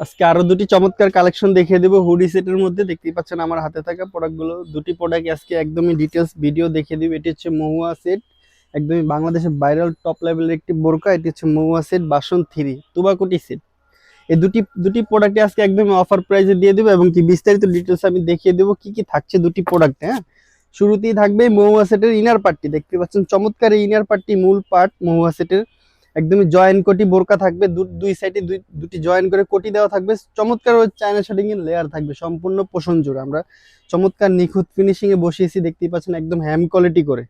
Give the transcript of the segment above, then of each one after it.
আজকে আরও দুটি চমৎকার কালেকশন দেখিয়ে দেবো হুডি সেটের মধ্যে। দেখতেই পাচ্ছেন আমার হাতে থাকা প্রোডাক্টগুলো দুটি প্রোডাক্ট আজকে একদমই ডিটেলস ভিডিও দেখিয়ে দিব। এটি হচ্ছে মহুয়া সেট একদমই বাংলাদেশের ভাইরাল টপ লেভেলের একটি বোরকা। এটি হচ্ছে মহুয়া সেট বাসন থ্রি, তুবাকুটি সেট এই দুটি দুটি প্রোডাক্টে আজকে একদমই অফার প্রাইসে দিয়ে দেবো এবং কি বিস্তারিত ডিটেলস আমি দেখিয়ে দেবো কি কি থাকছে দুটি প্রোডাক্টে হ্যাঁ? শুরুতেই থাকবে মহুয়া সেটের ইনার পার্টটি দেখতে পাচ্ছেন চমৎকার ইনার পার্টটি মূল পার্ট মহুয়া সেটের একদমই জয়েন কোটি বোরকা থাকবে দুই সাইডে দুই, দুটি জয়েন করে কোটি দেওয়া থাকবে। চমৎকার চায়না শার্টিং এর লেয়ার থাকবে, সম্পূর্ণ পোষণ জোড়া। আমরা চমৎকার নিখুঁত ফিনিশিং এ বসিয়েছি, দেখতেই পাচ্ছেন একদম হ্যাম কোয়ালিটি করে।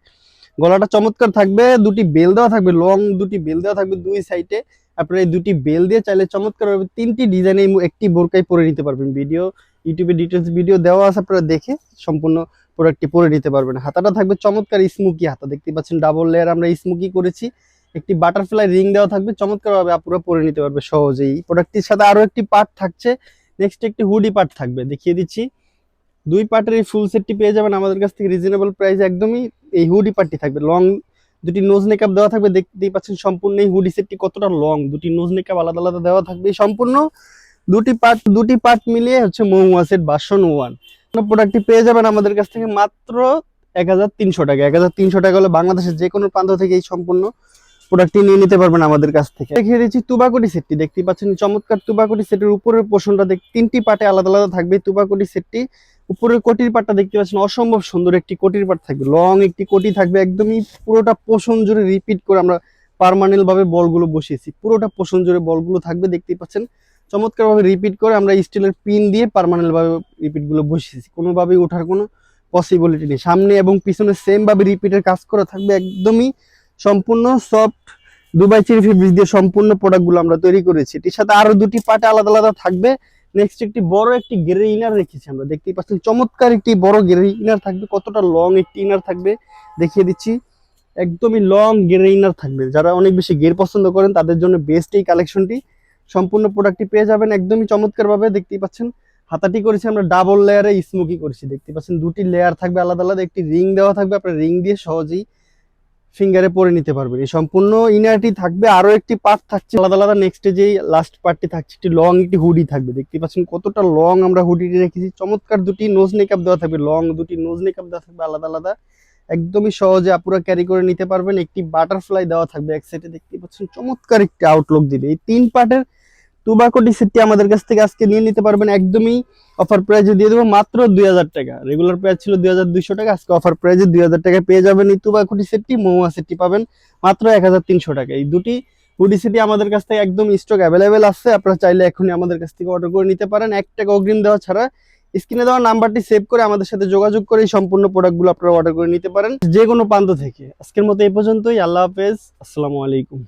গলাটা চমৎকার থাকবে, দুটি বেল দেওয়া থাকবে লং দুটি বেল দেওয়া থাকবে দুই সাইডে আপনারা এই দুটি বেল দিয়ে চাইলে চমৎকার ভাবে তিনটি ডিজাইনে একটি বোরকাই পরে নিতে পারবেন। ভিডিও ইউটিউবে ডিটেলস ভিডিও দেওয়া আছে, আপনারা দেখে সম্পূর্ণ প্রোডাক্টটি পরে নিতে পারবেন। হাতাটা থাকবে চমৎকার স্মুকি হাতা দেখতে পাচ্ছেন ডাবল লেয়ার আমরা স্মুকি করেছি। একটি বাটারফ্লাই রিং দেওয়া থাকবে চমৎকার ভাবে আপুরা পরে নিতে পারবে সহজেই। প্রোডাক্টটির সাথে আরও একটি পার্ট থাকছে। নেক্সট একটি হুডি পার্ট থাকবে, দেখিয়ে দিচ্ছি। দুই পার্টের এই ফুল সেটটি পেয়ে যাবেন আমাদের কাছ থেকে রিজনেবল প্রাইস একদমই এই হুডি পার্টটি থাকবে। লং দুটি নোজ মেকআপ দেওয়া থাকবে দেখতেই পাচ্ছেন সম্পূর্ণ এই হুডি সেটটি কতটা লং দুটি নোজ মেকআপ আলাদা আলাদা দেওয়া থাকবে সম্পূর্ণ দুটি পার্ট দুটি পার্ট মিলিয়ে হচ্ছে মহুয়া সেট বাসন ওয়ান প্রোডাক্টটি পেয়ে যাবেন আমাদের কাছ থেকে মাত্র এক হাজার তিনশো টাকা। এক হাজার তিনশো টাকা হলে বাংলাদেশের যে কোনো প্রান্ত থেকে এই সম্পূর্ণ প্রোডাক্টটি নিয়ে নিতে পারবেন আমাদের কাছ থেকে। দেখিয়ে দিচ্ছি তুবাকুটি সেটটি। দেখতে পাচ্ছেন চমৎকার তুবাকুটি সেটের উপরের পোষণটা দেখ তিনটি পাটে আলাদা আলাদা থাকবে তুবাকুটি সেটটি। উপরের কোটির পাটটা দেখতে পাচ্ছেন, অসম্ভব সুন্দর একটি কোটির পাট থাকবে। লং একটি কোটি থাকবে, একদমই পুরোটা পোষণ জুড়ে রিপিট করে আমরা পার্মানেন্ট ভাবে বলগুলো বসিয়েছি। পুরোটা পোষণ জুড়ে বলগুলো থাকবে, দেখতেই পাচ্ছেন। চমৎকার ভাবে রিপিট করে আমরা স্টিলের পিন দিয়ে পার্মানেন্ট ভাবে রিপিটগুলো বসিয়েছি। কোনোভাবেই ওঠার কোনো পসিবিলিটি নেই। সামনে এবং পিছনে সেম ভাবে রিপিটের কাজ করা থাকবে, একদমই সম্পূর্ণ সফট দুবাই চিরি ফেব্রিক দিয়ে সম্পূর্ণ প্রোডাক্টগুলো আমরা তৈরি করেছি। এটির সাথে আরও দুটি পার্টে আলাদা আলাদা থাকবে। নেক্সট একটি বড় একটি গেরে ইনার রেখেছি আমরা। দেখতেই পাচ্ছেন, চমৎকার একটি বড় গেরে ইনার থাকবে। কতটা লং একটি ইনার থাকবে দেখিয়ে দিচ্ছি। একদমই লং গেরে ইনার থাকবে। যারা অনেক বেশি গের পছন্দ করেন, তাদের জন্য বেস্ট এই কালেকশনটি সম্পূর্ণ প্রোডাক্টটি পেয়ে যাবেন একদমই চমৎকার ভাবে দেখতেই পাচ্ছেন, হাতাটি করেছি আমরা ডাবল লেয়ারে স্মোকি করেছি। দেখতে পাচ্ছেন, দুটি লেয়ার থাকবে আলাদা আলাদা। একটি রিং দেওয়া থাকবে। আপনার রিং দিয়ে সহজেই ফিঙ্গারে পরে নিতে পারবেন। এই সম্পূর্ণ ইনারটি থাকবে, আরও একটি পার্ট থাকছে, আলাদা আলাদা নেক্সট যেই লাস্ট পার্টটি থাকছে, একটি লং একটি হুডি থাকবে। দেখতে পাচ্ছেন কতটা লং আমরা হুডিটি রেখেছি। চমৎকার দুটি নোজ মেকআপ দেওয়া থাকবে লং দুটি নোজ মেকআপ দেওয়া থাকবে, আলাদা আলাদা। একদমই সহজে আপুরা ক্যারি করে নিতে পারবেন। একটি বাটারফ্লাই দেওয়া থাকবে এক সাইডে দেখতে পাচ্ছেন চমৎকার একটি আউটলুক দিবে। এই তিন পার্টের টুবাকোটি সেটটি আমাদের কাছ থেকে আজকে নিয়ে নিতে পারবেন। একদমই অফার প্রাইজে দিয়ে দেবো মাত্র দুই হাজার টাকা। রেগুলার প্রাইস ছিল দুই হাজার দুইশো টাকা, আজকে অফার প্রাইজে দুই হাজার টাকা পেয়ে যাবেন এই তুবাকুটি সেটটি মহুয়া সেটটি পাবেন মাত্র এক হাজার তিনশো টাকা। এই দুটি হুডি সেটই আমাদের কাছ থেকে একদম স্টক অ্যাভেলেবেল আছে, আপনারা চাইলে এখনই আমাদের কাছ থেকে অর্ডার করে নিতে পারেন। এক টাকা অগ্রিম দেওয়া ছাড়া স্ক্রিনে দেওয়া নাম্বারটি সেভ করে আমাদের সাথে যোগাযোগ করে এই সম্পূর্ণ প্রোডাক্টগুলো আপনারা অর্ডার করে নিতে পারেন। যে কোনো প্রান্ত থেকে। আজকের মতো এই পর্যন্তই। আল্লাহ হাফেজ। আসসালামু আলাইকুম।